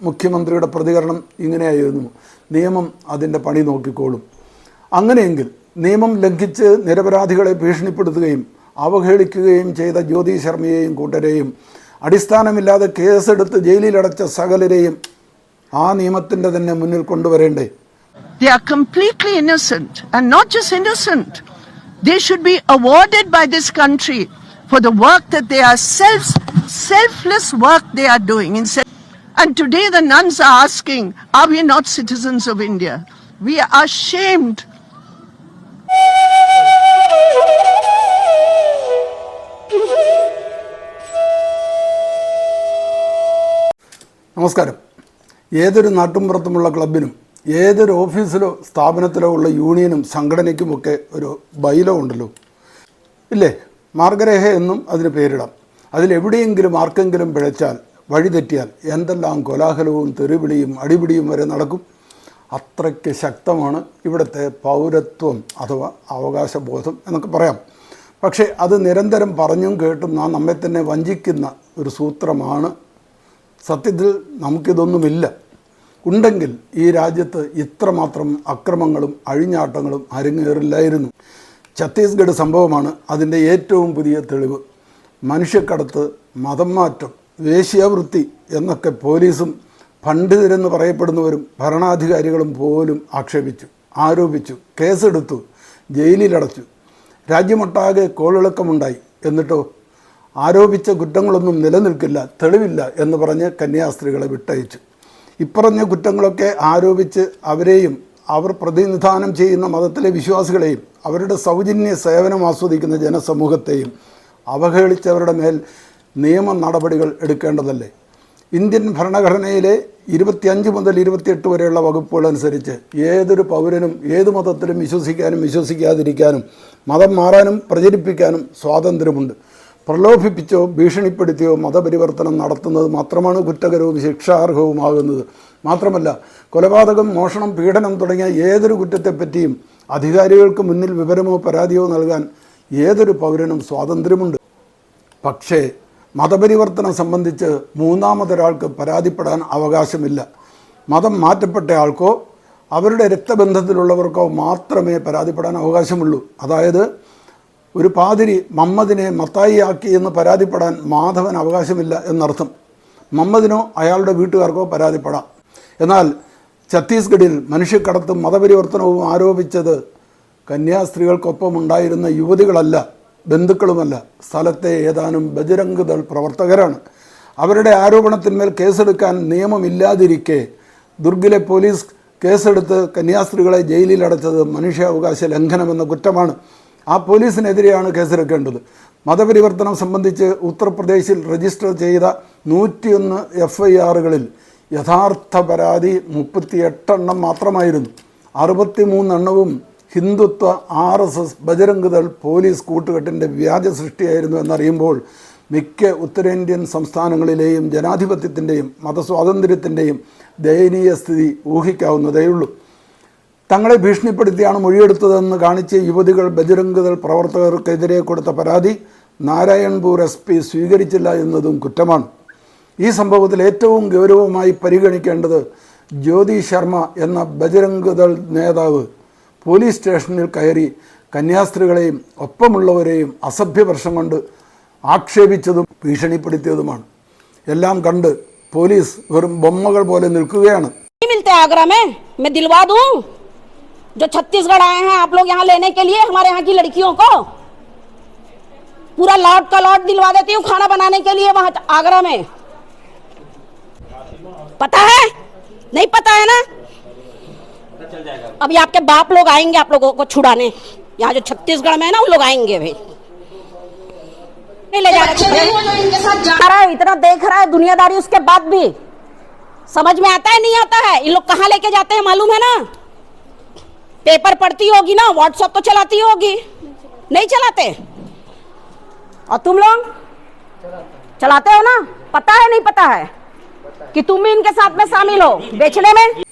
മുഖ്യമന്ത്രിയുടെ പ്രതികരണം ഇങ്ങനെയായിരുന്നു നിയമം അതിന്റെ പണി നോക്കിക്കോളും അങ്ങനെയെങ്കിൽ നിയമം ലംഘിച്ച് നിരപരാധികളെ ഭീഷണിപ്പെടുത്തുകയും അവഹേളിക്കുകയും ചെയ്ത ജ്യോതി ശർമ്മയെയും കൂട്ടരെയും അടിസ്ഥാനമില്ലാതെ കേസെടുത്ത് ജയിലിലടച്ച സകലരെയും ആ നിയമത്തിന്റെ തന്നെ മുന്നിൽ കൊണ്ടുവരേണ്ടേ They are completely innocent and not just innocent. They should be awarded by this country for the work that they are self, selfless work they are doing. In se- And today the nuns are asking, are we not citizens of India? We are ashamed. നമസ്കാരം ഏതൊരു നാട്ടുംപുറത്തുമുള്ള ക്ലബിനും ഏതൊരു ഓഫീസിലോ സ്ഥാപനത്തിലോ ഉള്ള യൂണിയനും സംഘടനയ്ക്കുമൊക്കെ ഒരു bylaw ഉണ്ടല്ലോ ഇല്ലേ മാർഗരേഖ എന്നും അതിന് പേരിടാം അതിലെവിടെയെങ്കിലും ആർക്കെങ്കിലും പിഴച്ചാൽ വഴിതെറ്റിയാൽ എന്തെല്ലാം കോലാഹലവും തെറിവിളിയും അടിപിടിയും വരെ നടക്കും അത്രയ്ക്ക് ശക്തമാണ് ഇവിടുത്തെ പൗരത്വം അഥവാ അവകാശബോധം എന്നൊക്കെ പറയാം. പക്ഷേ അത് നിരന്തരം പറഞ്ഞും കേട്ടും നാം നമ്മെ തന്നെ വഞ്ചിക്കുന്ന ഒരു സൂത്രമാണ്. സത്യത്തിൽ നമുക്കിതൊന്നുമില്ല. ഉണ്ടെങ്കിൽ ഈ രാജ്യത്ത് ഇത്രമാത്രം അക്രമങ്ങളും അഴിഞ്ഞാട്ടങ്ങളും അരങ്ങേറില്ലായിരുന്നു. ഛത്തീസ്ഗഡ് സംഭവമാണ് അതിന്റെ ഏറ്റവും പുതിയ തെളിവ്. മനുഷ്യക്കടത്ത് മതം മാറ്റം വേശ്യാവൃത്തി എന്നൊക്കെ പോലീസും പണ്ഡിതരെന്ന് പറയപ്പെടുന്നവരും ഭരണാധികാരികളും പോലും ആക്ഷേപിച്ചു ആരോപിച്ചു കേസെടുത്തു ജയിലിലടച്ചു. രാജ്യമൊട്ടാകെ കോളിളക്കമുണ്ടായി. എന്നിട്ടോ ആരോപിച്ച കുറ്റങ്ങളൊന്നും നിലനിൽക്കില്ല തെളിവില്ല എന്ന് പറഞ്ഞ് കന്യാസ്ത്രീകളെ വിട്ടയച്ചു. ഇപ്പറഞ്ഞ കുറ്റങ്ങളൊക്കെ ആരോപിച്ച് അവരെയും അവർ പ്രതിനിധാനം ചെയ്യുന്ന മതത്തിലെ വിശ്വാസികളെയും അവരുടെ സൗജന്യ സേവനം ആസ്വദിക്കുന്ന ജനസമൂഹത്തെയും അവഹേളിച്ചവരുടെ മേൽ നിയമ നടപടികൾ എടുക്കേണ്ടതല്ലേ? ഇന്ത്യൻ ഭരണഘടനയിലെ ഇരുപത്തിയഞ്ച് മുതൽ ഇരുപത്തിയെട്ട് വരെയുള്ള വകുപ്പുകൾ അനുസരിച്ച് ഏതൊരു പൗരനും ഏത് മതത്തിലും വിശ്വസിക്കാനും വിശ്വസിക്കാതിരിക്കാനും മതം മാറാനും പ്രചരിപ്പിക്കാനും സ്വാതന്ത്ര്യമുണ്ട്. പ്രലോഭിപ്പിച്ചോ ഭീഷണിപ്പെടുത്തിയോ മതപരിവർത്തനം നടത്തുന്നത് മാത്രമാണ് കുറ്റകരവും ശിക്ഷാർഹവുമാകുന്നത്. മാത്രമല്ല കൊലപാതകം മോഷണം പീഡനം തുടങ്ങിയ ഏതൊരു കുറ്റത്തെപ്പറ്റിയും അധികാരികൾക്ക് മുന്നിൽ വിവരമോ പരാതിയോ നൽകാൻ ഏതൊരു പൗരനും സ്വാതന്ത്ര്യമുണ്ട്. പക്ഷേ മതപരിവർത്തനം സംബന്ധിച്ച് മൂന്നാമതൊരാൾക്ക് പരാതിപ്പെടാൻ അവകാശമില്ല. മതം മാറ്റപ്പെട്ടയാൾക്കോ അവരുടെ രക്തബന്ധത്തിലുള്ളവർക്കോ മാത്രമേ പരാതിപ്പെടാൻ അവകാശമുള്ളൂ. അതായത് ഒരു പാതിരി മമ്മദിനെ മത്തായിയാക്കി എന്ന് പരാതിപ്പെടാൻ മാധവൻ അവകാശമില്ല എന്നർത്ഥം. മമ്മദിനോ അയാളുടെ വീട്ടുകാർക്കോ പരാതിപ്പെടാം. എന്നാൽ ഛത്തീസ്ഗഡിൽ മനുഷ്യക്കടത്തും മതപരിവർത്തനവും ആരോപിച്ചത് കന്യാസ്ത്രീകൾക്കൊപ്പം ഉണ്ടായിരുന്ന യുവതികളല്ല. ബന്ധുക്കളുമല്ല. സ്ഥലത്തെ ഏതാനും ബജരംഗ് ദൾ പ്രവർത്തകരാണ്. അവരുടെ ആരോപണത്തിന്മേൽ കേസെടുക്കാൻ നിയമമില്ലാതിരിക്കെ ദുർഗിലെ പോലീസ് കേസെടുത്ത് കന്യാസ്ത്രീകളെ ജയിലിലടച്ചത് മനുഷ്യാവകാശ ലംഘനമെന്ന കുറ്റമാണ്. ആ പോലീസിനെതിരെയാണ് കേസെടുക്കേണ്ടത്. മതപരിവർത്തനം സംബന്ധിച്ച് ഉത്തർപ്രദേശിൽ രജിസ്റ്റർ ചെയ്ത നൂറ്റിയൊന്ന് എഫ് ഐ ആറുകളിൽ യഥാർത്ഥ പരാതി മുപ്പത്തിയെട്ടെണ്ണം മാത്രമായിരുന്നു. അറുപത്തിമൂന്നെണ്ണവും Hindutva R S S Bajrang Dal police കൂട്ടുകെട്ടിന്റെ വ്യാജ സൃഷ്ടിയായിരുന്നു എന്നറിയുമ്പോൾ മിക്ക ഉത്തരേന്ത്യൻ സംസ്ഥാനങ്ങളിലെയും ജനാധിപത്യത്തിന്റെയും മതസ്വാതന്ത്ര്യത്തിന്റെയും ദയനീയ സ്ഥിതി ഊഹിക്കാവുന്നതേയുള്ളൂ. തങ്ങളെ ഭീഷണിപ്പെടുത്തിയാണ് മൊഴിയെടുത്തതെന്ന് കാണിച്ച് യുവതികൾ ബജരംഗദൾ പ്രവർത്തകർക്കെതിരെ കൊടുത്ത പരാതി നാരായൺപൂർ എസ് പി സ്വീകരിച്ചില്ല എന്നതും കുറ്റമാണ്. ഈ സംഭവത്തിൽ ഏറ്റവും ഗൗരവമായി പരിഗണിക്കേണ്ടത് ജ്യോതി ശർമ്മ എന്ന ബജരംഗദൾ നേതാവ് പോലീസ് സ്റ്റേഷനിൽ കയറി കന്യാസ്ത്രീകളെയും ഒപ്പമുള്ളവരെയും അസഭ്യവർഷം കൊണ്ട് ആക്ഷേപിച്ചതും ഭീഷണിപ്പെടുത്തിയതുമാണ് എല്ലാം കണ്ട് പോലീസ് വെറും ബൊമ്മകൾ പോലെ നിൽക്കുകയാണ് नहीं मिलते आगरा में मैं दिलवा दूं जो छत्तीसगढ़ आए हैं आप लोग यहाँ लेने के लिए हमारे यहाँ की लड़कियों को पूरा लॉट का लॉट दिलवा देती हूँ खाना बनाने के लिए वहां आगरा में पता है नहीं पता है ना अभी आपके बाप लोग आएँगे आप लोगों को छुड़ाने। यहाँ जो छत्तीसगढ़ में है ना वो लोग आएँगे भाई नहीं ले जा रहा है इतना देख रहा है दुनियादारी उसके बाद भी। समझ में आता है नहीं आता है? ये लोग कहाँ लेके जाते हैं मालूम है ना? पेपर पढ़ती होगी ना व्हाट्सएप तो चलाती होगी। नहीं चलाते? और तुम लोग? चलाते हो ना? पता है नहीं पता है? कि तुम भी इनके साथ में शामिल हो बेचने में?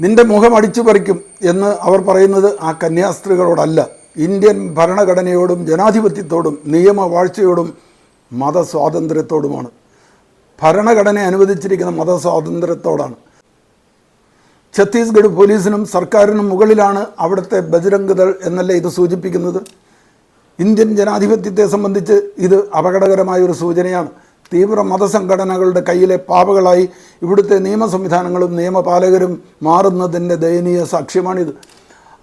നിന്റെ മുഖം അടിച്ചു പറിക്കും എന്ന് അവർ പറയുന്നത് ആ കന്യാസ്ത്രീകളോടല്ല. ഇന്ത്യൻ ഭരണഘടനയോടും ജനാധിപത്യത്തോടും നിയമവാഴ്ചയോടും മതസ്വാതന്ത്ര്യത്തോടുമാണ്. ഭരണഘടന അനുവദിച്ചിരിക്കുന്ന മതസ്വാതന്ത്ര്യത്തോടാണ്. ഛത്തീസ്ഗഡ് പോലീസിനും സർക്കാരിനും മുകളിലാണ് അവിടുത്തെ ബജരംഗദൾ എന്നല്ലേ ഇത് സൂചിപ്പിക്കുന്നത്? ഇന്ത്യൻ ജനാധിപത്യത്തെ സംബന്ധിച്ച് ഇത് അപകടകരമായ ഒരു സൂചനയാണ്. തീവ്ര മതസംഘടനകളുടെ കയ്യിലെ പാവകളായി ഇവിടുത്തെ നിയമ സംവിധാനങ്ങളും നിയമപാലകരും മാറുന്നതിന്റെ ദയനീയ സാക്ഷ്യമാണിത്.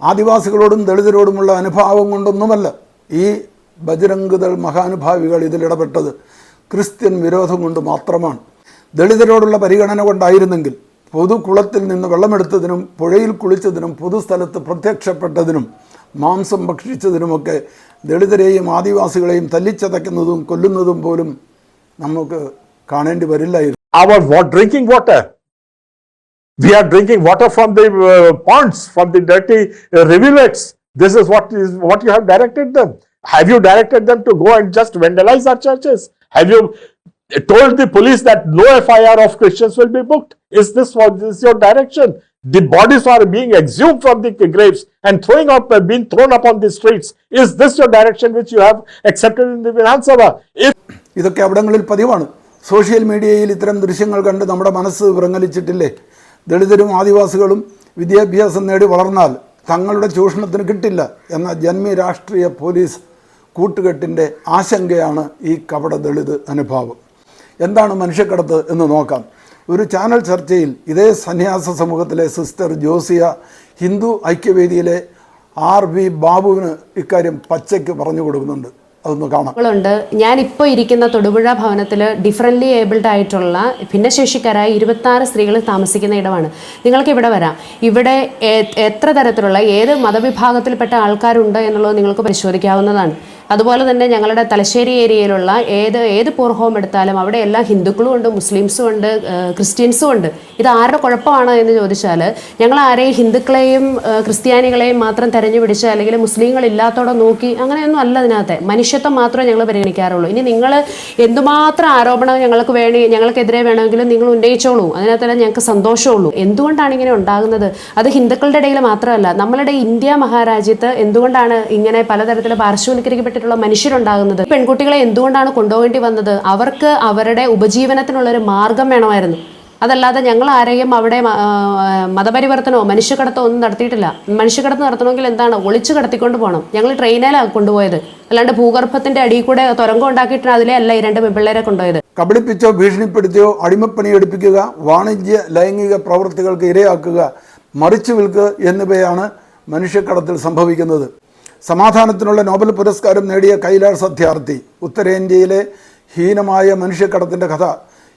ആദിവാസികളോടും ദളിതരോടുമുള്ള അനുഭാവം കൊണ്ടൊന്നുമല്ല ഈ ബജരംഗദൾ മഹാനുഭാവികൾ ഇതിലിടപെട്ടത് ക്രിസ്ത്യൻ വിരോധം കൊണ്ട് മാത്രമാണ്. ദളിതരോടുള്ള പരിഗണന കൊണ്ടായിരുന്നെങ്കിൽ പൊതുകുളത്തിൽ നിന്ന് വെള്ളമെടുത്തതിനും പുഴയിൽ കുളിച്ചതിനും പൊതുസ്ഥലത്ത് പ്രത്യക്ഷപ്പെട്ടതിനും മാംസം ഭക്ഷിച്ചതിനുമൊക്കെ ദളിതരെയും ആദിവാസികളെയും തല്ലിച്ചതയ്ക്കുന്നതും കൊല്ലുന്നതും പോലും നമുക്ക് കാണേണ്ടി വരില്ലായിരുന്നു our wa- drinking water. We are drinking water from the uh, ponds, from the dirty uh, rivulets. This is what is what you have directed them. Have you directed them to go and just vandalize our churches? Have you told the police that no FIR of Christians will be booked? Is this what is your direction? The bodies are being exhumed from the graves and throwing up, uh, being thrown up on the streets. Is this your direction which you have accepted in the Vidhan Sabha? If ഇതൊക്കെ അവിടങ്ങളിൽ പതിവാണ്. Social മീഡിയയിൽ ഇത്തരം ദൃശ്യങ്ങൾ കണ്ട് നമ്മുടെ മനസ്സ് വിറങ്ങലിച്ചിട്ടില്ലേ? ദളിതരും ആദിവാസികളും വിദ്യാഭ്യാസം നേടി വളർന്നാൽ തങ്ങളുടെ ചൂഷണത്തിന് കിട്ടില്ല എന്ന ജന്മി രാഷ്ട്രീയ പോലീസ് കൂട്ടുകെട്ടിന്റെ ആശങ്കയാണ് ഈ കപട ദളിത് അനുഭാവം. എന്താണ് മനുഷ്യക്കടത്ത് എന്ന് നോക്കാം. ഒരു ചാനൽ ചർച്ചയിൽ ഇതേ സന്യാസ സമൂഹത്തിലെ സിസ്റ്റർ ജോസിയ ഹിന്ദു ഐക്യവേദിയിലെ ആർ വി ബാബുവിന് ഇക്കാര്യം പച്ചയ്ക്ക് പറഞ്ഞു കൊടുക്കുന്നുണ്ട്. അതൊന്ന് ഞാൻ ഇപ്പോൾ ഇരിക്കുന്ന തൊടുപുഴ ഭവനത്തിൽ ഡിഫറന്റ്ലി ഏബിൾഡ് ആയിട്ടുള്ള ഭിന്നശേഷിക്കാരായ ഇരുപത്തി സ്ത്രീകൾ താമസിക്കുന്ന ഇടമാണ്. നിങ്ങൾക്ക് ഇവിടെ വരാം. ഇവിടെ എത്ര തരത്തിലുള്ള ഏത് മതവിഭാഗത്തിൽപ്പെട്ട ആൾക്കാരുണ്ട് എന്നുള്ളത് നിങ്ങൾക്ക് പരിശോധിക്കാവുന്നതാണ്. അതുപോലെ തന്നെ ഞങ്ങളുടെ തലശ്ശേരി ഏരിയയിലുള്ള ഏത് ഏത് പൂർ ഹോം എടുത്താലും അവിടെ എല്ലാ ഹിന്ദുക്കളും ഉണ്ട് മുസ്ലിംസും ഉണ്ട് ക്രിസ്ത്യൻസും ഉണ്ട്. ഇത് ആരുടെ കുഴപ്പമാണ് എന്ന് ചോദിച്ചാൽ ഞങ്ങൾ ആരെയും ഹിന്ദുക്കളെയും ക്രിസ്ത്യാനികളെയും മാത്രം തെരഞ്ഞു പിടിച്ച് അല്ലെങ്കിൽ മുസ്ലിങ്ങൾ ഇല്ലാത്തോടെ നോക്കി അങ്ങനെയൊന്നും അല്ല അതിനകത്ത്. മനുഷ്യത്വം മാത്രമേ ഞങ്ങൾ പരിഗണിക്കാറുള്ളൂ. ഇനി നിങ്ങൾ എന്തുമാത്രം ആരോപണം ഞങ്ങൾക്ക് വേണി ഞങ്ങൾക്കെതിരെ വേണമെങ്കിലും നിങ്ങൾ ഉന്നയിച്ചോളൂ. അതിനകത്തെല്ലാം ഞങ്ങൾക്ക് സന്തോഷമുള്ളൂ. എന്തുകൊണ്ടാണ് ഇങ്ങനെ ഉണ്ടാകുന്നത്? അത് ഹിന്ദുക്കളുടെ ഇടയിൽ മാത്രമല്ല നമ്മളുടെ ഇന്ത്യ മഹാരാജ്യത്ത് എന്തുകൊണ്ടാണ് ഇങ്ങനെ പലതരത്തിൽ പാർശ്വവൽക്കരിക്കപ്പെട്ടിട്ടുള്ള മനുഷ്യരുണ്ടാകുന്നത്. പെൺകുട്ടികളെ എന്തുകൊണ്ടാണ് കൊണ്ടുപോകേണ്ടി വന്നത്? അവർക്ക് അവരുടെ ഉപജീവനത്തിനുള്ളൊരു മാർഗം വേണമായിരുന്നു. അതല്ലാതെ ഞങ്ങൾ ആരെയും അവിടെ മതപരിവർത്തനമോ മനുഷ്യക്കടത്തോ ഒന്നും നടത്തിയിട്ടില്ല. മനുഷ്യക്കടത്ത് നടത്തണമെങ്കിൽ എന്താണ്? ഒളിച്ചു കടത്തിക്കൊണ്ട് പോകണം. ഞങ്ങൾ ട്രെയിനിലാണ് കൊണ്ടുപോയത്. അല്ലാണ്ട് ഭൂഗർഭത്തിന്റെ അടിയിൽ കൂടെ തുരങ്കം ഉണ്ടാക്കിയിട്ട് അതിലെ അല്ല ഈ രണ്ട് പിള്ളേരെ കൊണ്ടുപോയത്. കബളിപ്പിച്ചോ ഭീഷണിപ്പെടുത്തിയോ അടിമപ്പണി എടുപ്പിക്കുക വാണിജ്യ ലൈംഗിക പ്രവൃത്തികൾക്ക് ഇരയാക്കുക മറിച്ചു വിൽക്കുക എന്നിവയാണ് മനുഷ്യക്കടത്തിൽ സംഭവിക്കുന്നത്. സമാധാനത്തിനുള്ള നോബൽ പുരസ്കാരം നേടിയ കൈലാഷ് സത്യാർത്ഥി ഉത്തരേന്ത്യയിലെ ഹീനമായ മനുഷ്യക്കടത്തിന്റെ കഥ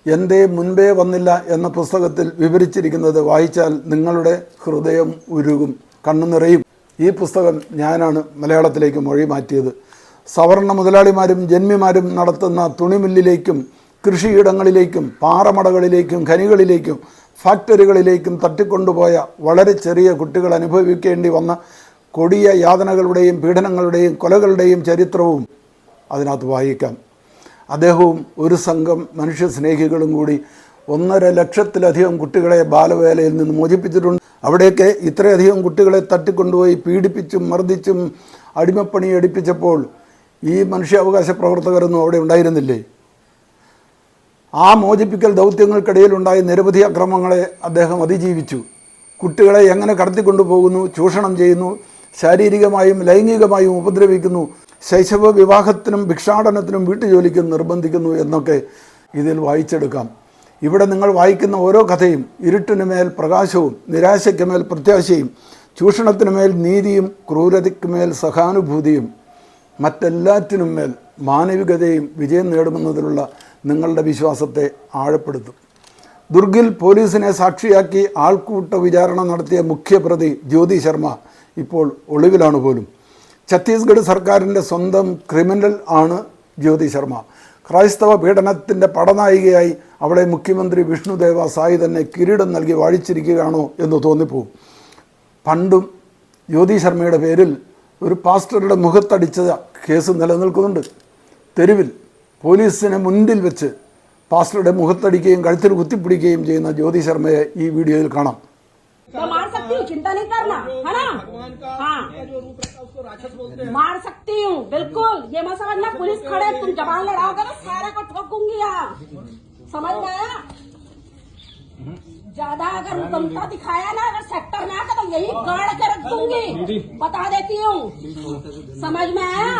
എന്തേ മുൻപേ വന്നില്ല എന്ന പുസ്തകത്തിൽ വിവരിച്ചിരിക്കുന്നത് വായിച്ചാൽ നിങ്ങളുടെ ഹൃദയം ഉരുകും കണ്ണു നിറയും. ഈ പുസ്തകം ഞാനാണ് മലയാളത്തിലേക്ക് മൊഴി മാറ്റിയത്. സവർണ മുതലാളിമാരും ജന്മിമാരും നടത്തുന്ന തുണിമില്ലിലേക്കും കൃഷിയിടങ്ങളിലേക്കും പാറമടകളിലേക്കും ഖനികളിലേക്കും ഫാക്ടറികളിലേക്കും തട്ടിക്കൊണ്ടുപോയ വളരെ ചെറിയ കുട്ടികൾ അനുഭവിക്കേണ്ടി വന്ന കൊടിയ യാതനകളുടെയും പീഡനങ്ങളുടെയും കൊലകളുടെയും ചരിത്രവും അതിനകത്ത് വായിക്കാം. അദ്ദേഹവും ഒരു സംഘം മനുഷ്യസ്നേഹികളും കൂടി ഒന്നര ലക്ഷത്തിലധികം കുട്ടികളെ ബാലവേലയിൽ നിന്ന് മോചിപ്പിച്ചിട്ടുണ്ട്. അവിടെയൊക്കെ ഇത്രയധികം കുട്ടികളെ തട്ടിക്കൊണ്ടുപോയി പീഡിപ്പിച്ചും മർദ്ദിച്ചും അടിമപ്പണി എടുപ്പിച്ചപ്പോൾ ഈ മനുഷ്യാവകാശ പ്രവർത്തകരൊന്നും അവിടെ ഉണ്ടായിരുന്നില്ലേ? ആ മോചിപ്പിക്കൽ ദൗത്യങ്ങൾക്കിടയിലുണ്ടായ നിരവധി അക്രമങ്ങളെ അദ്ദേഹം അതിജീവിച്ചു. കുട്ടികളെ എങ്ങനെ കടത്തിക്കൊണ്ടുപോകുന്നു? ചൂഷണം ചെയ്യുന്നു? ശാരീരികമായും ലൈംഗികമായും ഉപദ്രവിക്കുന്നു. ശൈശവ വിവാഹത്തിനും ഭിക്ഷാടനത്തിനും വീട്ടുജോലിക്കും നിർബന്ധിക്കുന്നു എന്നൊക്കെ ഇതിൽ വായിച്ചെടുക്കാം. ഇവിടെ നിങ്ങൾ വായിക്കുന്ന ഓരോ കഥയും ഇരുട്ടിന് മേൽ പ്രകാശവും നിരാശയ്ക്ക് മേൽ പ്രത്യാശയും ചൂഷണത്തിന് മേൽ നീതിയും ക്രൂരതയ്ക്ക് മേൽ സഹാനുഭൂതിയും മറ്റെല്ലാറ്റിനും മേൽ മാനവികതയും വിജയം നേടുമെന്നതിലുള്ള നിങ്ങളുടെ വിശ്വാസത്തെ ആഴപ്പെടുത്തും. ദുർഗിൽ പോലീസിനെ സാക്ഷിയാക്കി ആൾക്കൂട്ട വിചാരണ നടത്തിയ മുഖ്യപ്രതി ജ്യോതി ശർമ്മ ഇപ്പോൾ ഒളിവിലാണ് പോലും. ഛത്തീസ്ഗഡ് സർക്കാരിന്റെ സ്വന്തം ക്രിമിനൽ ആണ് ജ്യോതി ശർമ്മ. ക്രൈസ്തവ പീഡനത്തിന്റെ പടനായികയായി അവളെ മുഖ്യമന്ത്രി വിഷ്ണുദേവ സായി തന്നെ കിരീടം നൽകി വാഴിച്ചിരിക്കുകയാണോ എന്ന് തോന്നിപ്പോവും പണ്ടും ജ്യോതി ശർമ്മയുടെ പേരിൽ ഒരു പാസ്റ്ററുടെ മുഖത്തടിച്ച കേസ് നിലനിൽക്കുന്നുണ്ട്. തെരുവിൽ പോലീസിനെ മുൻപിൽ വെച്ച് പാസ്റ്ററുടെ മുഖത്തടിക്കുകയും കഴുത്തിൽ കുത്തിപ്പിടിക്കുകയും ചെയ്യുന്ന ജ്യോതി ശർമ്മയെ ഈ വീഡിയോയിൽ കാണാം. तो मार सकती हूँ चिंता नहीं करना है ना? हाँ। मार सकती हूँ बिल्कुल। ये मत समझना पुलिस खड़े तुम जवान लड़ाओगे ना सारे को ठोकूँगी यहाँ। समझ में आया? ज़्यादा अगर दमता दिखाया ना अगर सेक्टर में आकर तो यही गाड़ के रख दूँगी। बता देती हूँ। समझ में आया?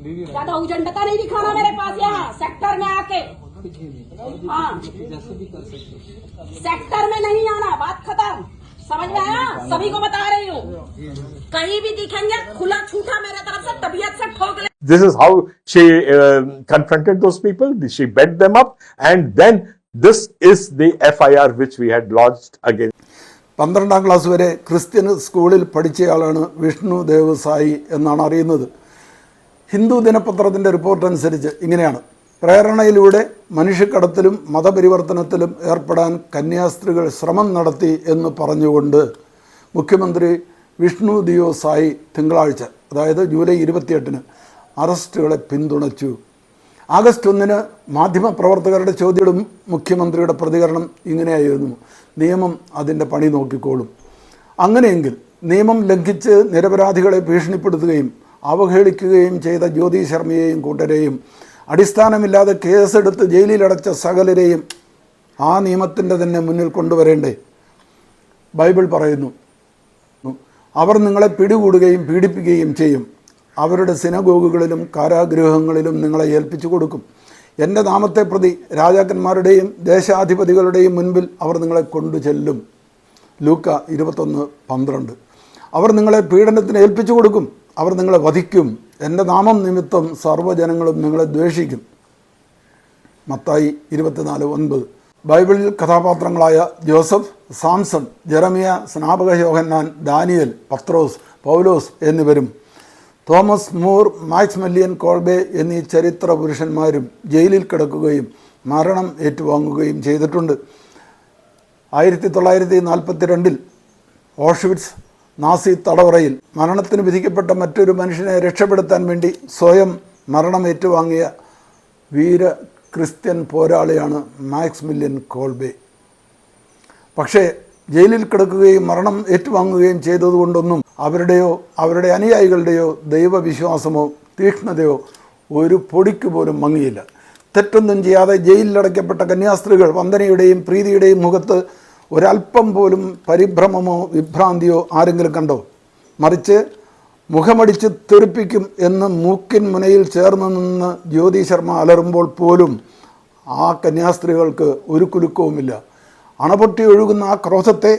ज़्यादा उजंडता नहीं दिखाना मेरे पास यहाँ सेक्टर में आके। हाँ सेक्टर में नहीं आना बात खत्म समझ में आया सभी को बता रही हूँ कहीं भी दिखेंगे खुला छूटा मेरे तरफ से तबीयत से ठोक ले This is how she uh, confronted those people. She beat them up, and then this is the FIR which we had lodged against. പന്ത്രണ്ടാം ക്ലാസ് വരെ ക്രിസ്ത്യൻ സ്കൂളിൽ പഠിച്ചയാളാണ് വിഷ്ണു ദേവ് സായി എന്നാണ് അറിയുന്നത് ഹിന്ദു ദിനപത്രത്തിൻ്റെ റിപ്പോർട്ട് അനുസരിച്ച് ഇങ്ങനെയാണ് പ്രേരണയിലൂടെ മനുഷ്യക്കടത്തിലും മതപരിവർത്തനത്തിലും ഏർപ്പെടാൻ കന്യാസ്ത്രീകൾ ശ്രമം നടത്തി എന്ന് പറഞ്ഞുകൊണ്ട് മുഖ്യമന്ത്രി വിഷ്ണു ദിയോ സായി തിങ്കളാഴ്ച അതായത് ജൂലൈ ഇരുപത്തിയെട്ടിന് അറസ്റ്റുകളെ പിന്തുണച്ചു. ആഗസ്റ്റ് ഒന്നിന് മാധ്യമപ്രവർത്തകരുടെ ചോദ്യം മുഖ്യമന്ത്രിയുടെ പ്രതികരണം ഇങ്ങനെയായിരുന്നു. നിയമം അതിന്റെ പണി നോക്കിക്കോളും. അങ്ങനെയെങ്കിൽ നിയമം ലംഘിച്ച് നിരപരാധികളെ ഭീഷണിപ്പെടുത്തുകയും അവഹേളിക്കുകയും ചെയ്ത ജ്യോതി ശർമ്മയെയും കൂട്ടരെയും അടിസ്ഥാനമില്ലാതെ കേസെടുത്ത് ജയിലിലടച്ച സകലരെയും ആ നിയമത്തിന്റെ തന്നെ മുന്നിൽ കൊണ്ടുവരേണ്ടേ? ബൈബിൾ പറയുന്നു അവർ നിങ്ങളെ പിടികൂടുകയും പീഡിപ്പിക്കുകയും ചെയ്യും. അവരുടെ സിനഗോഗുകളിലും കാരാഗ്രഹങ്ങളിലും നിങ്ങളെ ഏൽപ്പിച്ചു കൊടുക്കും. എന്റെ നാമത്തെ പ്രതി രാജാക്കന്മാരുടെയും ദേശാധിപതികളുടെയും മുൻപിൽ അവർ നിങ്ങളെ കൊണ്ടു ചെല്ലും ലൂക്ക ഇരുപത്തൊന്ന് പന്ത്രണ്ട്. അവർ നിങ്ങളെ പീഡനത്തിന് ഏൽപ്പിച്ചു കൊടുക്കും. അവർ നിങ്ങളെ വധിക്കും. എന്റെ നാമം നിമിത്തം സർവജനങ്ങളും നിങ്ങളെ ദ്വേഷിക്കും. മത്തായി ഇരുപത്തിനാല് ഒൻപത്. ബൈബിളിൽ കഥാപാത്രങ്ങളായ ജോസഫ് സാംസൺ ജെറമിയ സ്നാപക യോഹന്നാൻ ദാനിയൽ പത്രോസ് പൗലോസ് എന്നിവരും Thomas More Maximilian Kolbe എന്നീ ചരിത്ര പുരുഷന്മാരും ജയിലിൽ കിടക്കുകയും മരണം ഏറ്റുവാങ്ങുകയും ചെയ്തിട്ടുണ്ട്. ആയിരത്തി തൊള്ളായിരത്തി നാൽപ്പത്തി രണ്ടിൽ ഓഷ്വിറ്റ്സ് നാസി തടവറയിൽ മരണത്തിന് വിധിക്കപ്പെട്ട മറ്റൊരു മനുഷ്യനെ രക്ഷപ്പെടുത്താൻ വേണ്ടി സ്വയം മരണം ഏറ്റുവാങ്ങിയ വീര ക്രിസ്ത്യൻ പോരാളിയാണ് മാക്സ് മില്യൻ കോൾബെ. പക്ഷേ ജയിലിൽ കിടക്കുകയും മരണം ഏറ്റുവാങ്ങുകയും ചെയ്തതുകൊണ്ടൊന്നും അവരുടെയോ അവരുടെ അനുയായികളുടെയോ ദൈവവിശ്വാസമോ തീക്ഷ്ണതയോ ഒരു പൊടിക്ക് പോലും മങ്ങിയില്ല. തെറ്റൊന്നും ചെയ്യാതെ ജയിലിലടയ്ക്കപ്പെട്ട കന്യാസ്ത്രീകൾ വന്ദനയുടെയും പ്രീതിയുടെയും മുഖത്ത് ഒരല്പം പോലും പരിഭ്രമമോ വിഭ്രാന്തിയോ ആരെങ്കിലും കണ്ടോ? മറിച്ച് മുഖമടിച്ച് തെറിപ്പിക്കും എന്ന് മൂക്കിൻ മുനയിൽ ചേർന്ന് നിന്ന് ജ്യോതി ശർമ്മ അലറുമ്പോൾ പോലും ആ കന്യാസ്ത്രീകൾക്ക് ഒരു കുലുക്കവുമില്ല. അണപൊട്ടി ഒഴുകുന്ന ആ ക്രോധത്തെ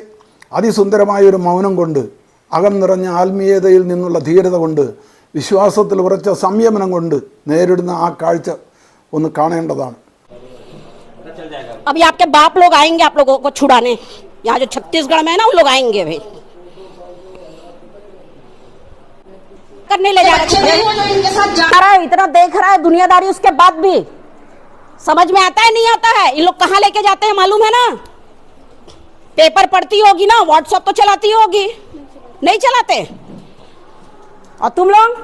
അതിസുന്ദരമായ ഒരു മൗനം കൊണ്ട് അകം നിറഞ്ഞ ആത്മീയതയിൽ നിന്നുള്ള ധീരത കൊണ്ട് വിശ്വാസത്തിൽ ഉറച്ച സംയമനം കൊണ്ട് നേരിടുന്ന ആ കാഴ്ച ഒന്ന് കാണേണ്ടതാണ്. अभी आपके बाप लोग आएँगे आप लोगों को छुड़ाने। यहाँ जो छत्तीसगढ़ में है ना वो लोग आएँगे भाई करने ले जा रहा है। इतना देख रहा है दुनियादारी उसके बाद भी। समझ में आता है नहीं आता है? ये लोग कहाँ लेके जाते हैं मालूम है ना? पेपर पढ़ती होगी ना व्हाट्सएप तो चलाती होगी। नहीं चलाते? और तुम लोग?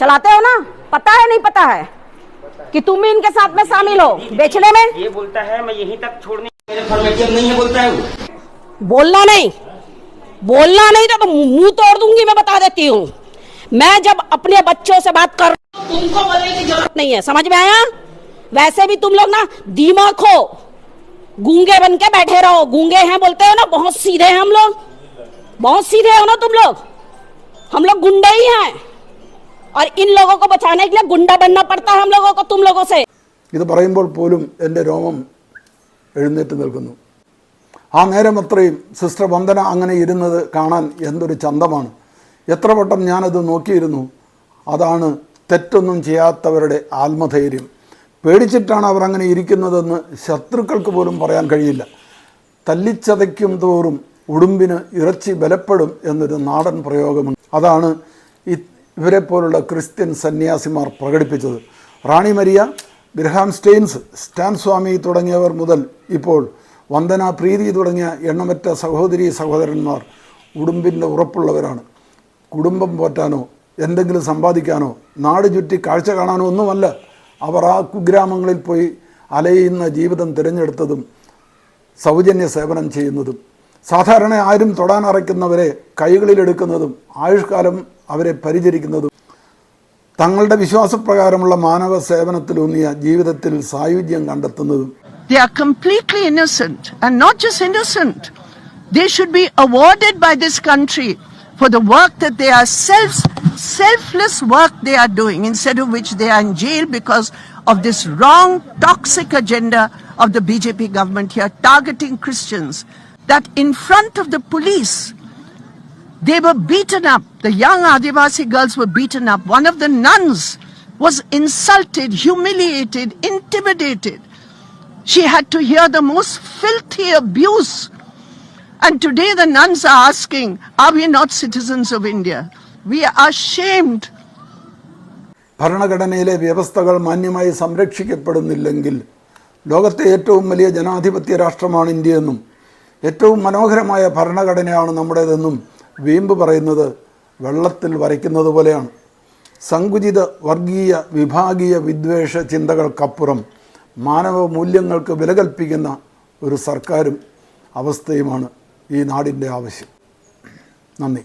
चलाते हो ना? पता है नहीं पता है? कि तुम भी इनके साथ में शामिल हो? बेचने में? ये बोलता है मैं यहीं तक छोड़ने नहीं है बोलता है बोलना नहीं। बोलना नहीं तो, मुँह तोड़ दूँगी मैं बता देती हूँ। मैं जब अपने बच्चों से बात कर रहा हूँ, तुमको बोलने की ज़रूरत नहीं है। समझ में आया? वैसे भी तुम लोग ना दिमाग हो। गूँगे बन के बैठे रहो। गूँगे हैं बोलते हो ना बहुत सीधे हैं हम लोग। बहुत सीधे हो ना तुम लोग? हम लोग गुंडे ही हैं। और इन लोगों को बचाने के लिए गुंडा बनना पड़ता है हम लोगों को तुम लोगों से ഇത് പറയുമ്പോൾ പോലും എൻ്റെ രോമം എഴുന്നേറ്റ് നിൽക്കുന്നു ആ നേരം അത്രയും സിസ്റ്റർ വന്ദന അങ്ങനെ ഇരുന്നത് കാണാൻ എന്തൊരു ചന്തമാണ് എത്ര വട്ടം ഞാനത് നോക്കിയിരുന്നു അതാണ് തെറ്റൊന്നും ചെയ്യാത്തവരുടെ ആത്മധൈര്യം പേടിച്ചിട്ടാണ് അവർ അങ്ങനെ ഇരിക്കുന്നതെന്ന് ശത്രുക്കൾക്ക് പോലും പറയാൻ കഴിയില്ല തല്ലിച്ചതയ്ക്കും തോറും ഉടുമ്പിന് ഇറച്ചി ബലപ്പെടും എന്നൊരു നാടൻ പ്രയോഗമുണ്ട് അതാണ് ഇ- ഇവരെ പോലുള്ള ക്രിസ്ത്യൻ സന്യാസിമാർ പ്രകടിപ്പിച്ചത്. Rani Maria Graham Staines Stan Swamy തുടങ്ങിയവർ മുതൽ ഇപ്പോൾ വന്ദന പ്രീതി തുടങ്ങിയ എണ്ണമറ്റ സഹോദരി സഹോദരന്മാർ ഉടുമ്പിന്റെ ഉറപ്പുള്ളവരാണ്. കുടുംബം പോറ്റാനോ എന്തെങ്കിലും സമ്പാദിക്കാനോ നാട് ചുറ്റി കാഴ്ച കാണാനോ ഒന്നുമല്ല അവർ ആ കുഗ്രാമങ്ങളിൽ പോയി അലയുന്ന ജീവിതം തിരഞ്ഞെടുത്തതും സൗജന്യ സേവനം ചെയ്യുന്നതും സാധാരണ ആരും തൊടാൻ തൊടാനറയ്ക്കുന്നവരെ കൈകളിലെടുക്കുന്നതും ആയുഷ്കാലം അവരെ പരിചരിക്കുന്നതും തങ്ങളുടെ വിശ്വാസപ്രകാരമുള്ള മാനവ സേവനത്തിലൂന്നിയ ജീവിതത്തിൽ സായുജ്യം കണ്ടെത്തുന്നതും They completely innocent and not just innocent. They should be awarded by this country for the work that they are self, selfless work they are doing, instead of which they are in jail because of this wrong, toxic agenda of the BJP government here targeting Christians. That in front of the police, they were beaten up. The young Adivasi girls were beaten up. One of the nuns was insulted, humiliated, intimidated. She had to hear the most filthy abuse. And today the nuns are asking, are we not citizens of India? We are ashamed. ഭരണഘടനയിലെ വ്യവസ്ഥകൾ മാന്യമായി സംരക്ഷിക്കപ്പെടുന്നില്ലെങ്കിൽ ലോകത്തെ ഏറ്റവും വലിയ ജനാധിപത്യ രാഷ്ട്രമാണ് ഇന്ത്യയെന്നും ഏറ്റവും മനോഹരമായ ഭരണഘടനയാണ് നമ്മുടേതെന്നും വീമ്പ് പറയുന്നത് വെള്ളത്തിൽ വരയ്ക്കുന്നത് പോലെയാണ്. സങ്കുചിത വർഗീയ വിഭാഗീയ വിദ്വേഷ ചിന്തകൾക്കപ്പുറം മാനവ മൂല്യങ്ങൾക്ക് വില കൽപ്പിക്കുന്ന ഒരു സർക്കാരും അവസ്ഥയുമാണ് ഈ നാടിന്റെ ആവശ്യം. നന്ദി.